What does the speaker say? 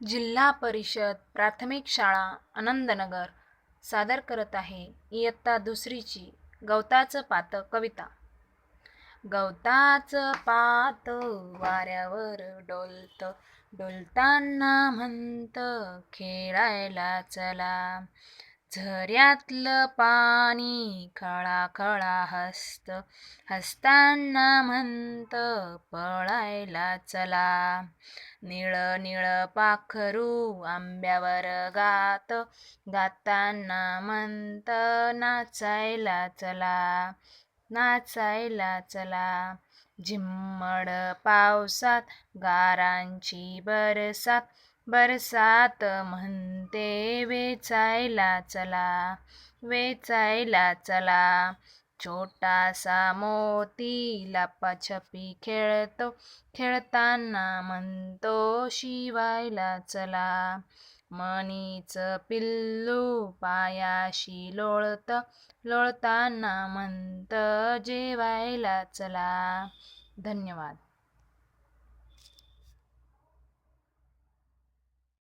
जिल्हा परिषद प्राथमिक शाळा आनंदनगर सादर करत आहे इयत्ता दुसरीची गवताचं पात कविता. गवताचं पात वाऱ्यावर डोलत डोलताना म्हणत खेळायला चला. झऱ्यातलं पाणी खळा खळा हसत हसताना म्हणत पळायला चला. निळ निळ पाखरू आंब्यावर गात गाताना म्हणत नाचायला चला नाचायला चला. झिम्मड पावसात गारांची बरसात बरसात म्हणते वेचायला चला वेचायला चला. छोटासा मोती लपाछपी खेळतो खेळताना म्हणतो शिवायला चला. मनीचं पिल्लू पायाशी लोळत लोळताना म्हणत जेवायला चला. धन्यवाद.